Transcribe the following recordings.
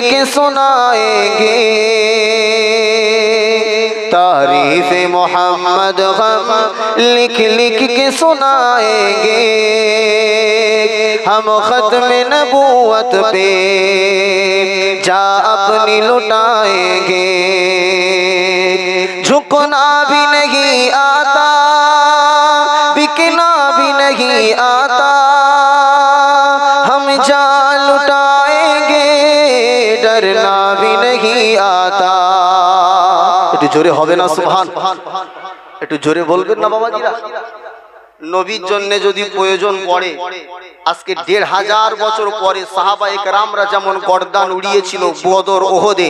کے سنائیں گے۔ تعریف محمد غم لکھ لکھ کے سنائیں گے۔ ہم ختم نبوت پہ جا اپنی لٹائیں گے۔ جھکنا بھی نہیں آتا، بکنا بھی نہیں آتا۔ भी नहीं आता একটু জোরে হবে না সুবহান একটু জোরে বলবেন না বাবাজিরা নবীর জন্য যদি প্রয়োজন পড়ে আজকে দেড় হাজার বছর পরে সাহাবা একরামরা যেমন গর্দান উড়িয়েছিল বদর ওহদে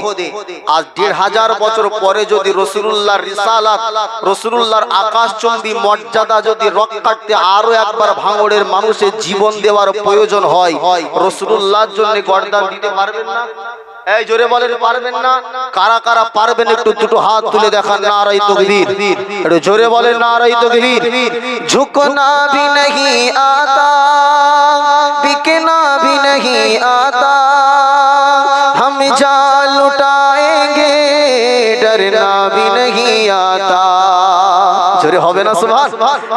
আজ দেড় হাজার বছর পরে যদি রসুল্লাহর রিসালাত রসুল্লাহর আকাশচম্বী মর্যাদা যদি রক্ষার্থে আরো একবার ভাঙড়ের মানুষের জীবন দেওয়ার প্রয়োজন হয় রসুল্লাহর জন্য গর্দান দিতে পারবেন না এই জোরে বলেন পারবেন না কারা কারা পারবেন একটু দুটো হাত তুলে দেখান নারাই তকবীর একটু জোরে বলেন নারাই তকবীর ঝুকনা भी नहीं आता बिकना भी नहीं आता हम जान लुटाएंगे डरना भी नहीं आता জোরে হবে না সুবহান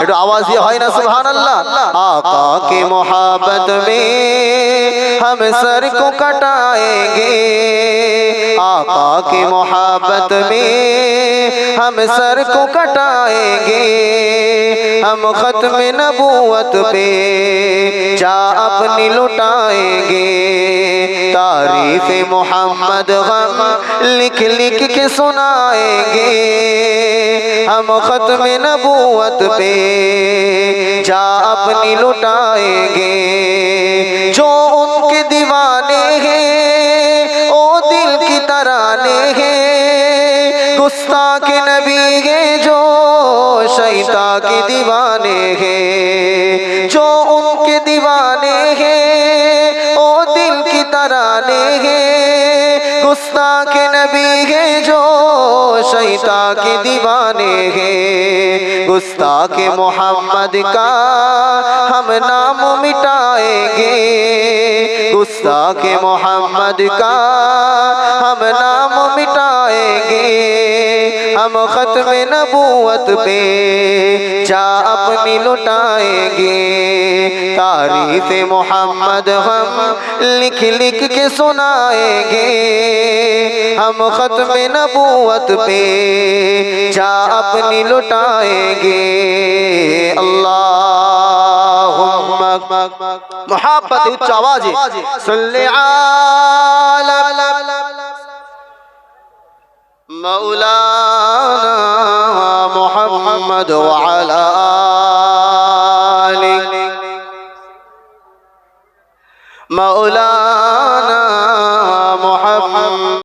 একটু আওয়াজ দিয়ে হয় না সুবহান আল্লাহ आका ہم سر کو کٹائیں گے۔ آقا کی محبت میں ہم سر کو کٹائیں گے۔ ہم ختم نبوت پہ جا اپنی لٹائیں گے۔ تاریخ محمد غم لکھ لکھ کے سنائیں گے۔ ہم ختم نبوت پہ جا اپنی لٹائیں گے۔ हैं गुस्ताख नबी है जो शैता के दीवाने हैं जो उनके दीवाने हैं ओ दिल की तराने हैं गुस्ताख नबी है जो शैता के दीवाने हैं गुस्ताख मोहम्मद का हम नाम मिटाएंगे تاکہ محمد کا ہم نام مٹائیں گے۔ ہم ختم نبوت پہ جا اپنی لٹائیں گے۔ تاریخ محمد ہم لکھ لکھ کے سنائیں گے۔ ہم ختم نبوت پہ جا اپنی لٹائیں گے۔ محبت উচ্চ আওয়াজে সাল্লি আলা مولانا محمد وعلى آله مولانا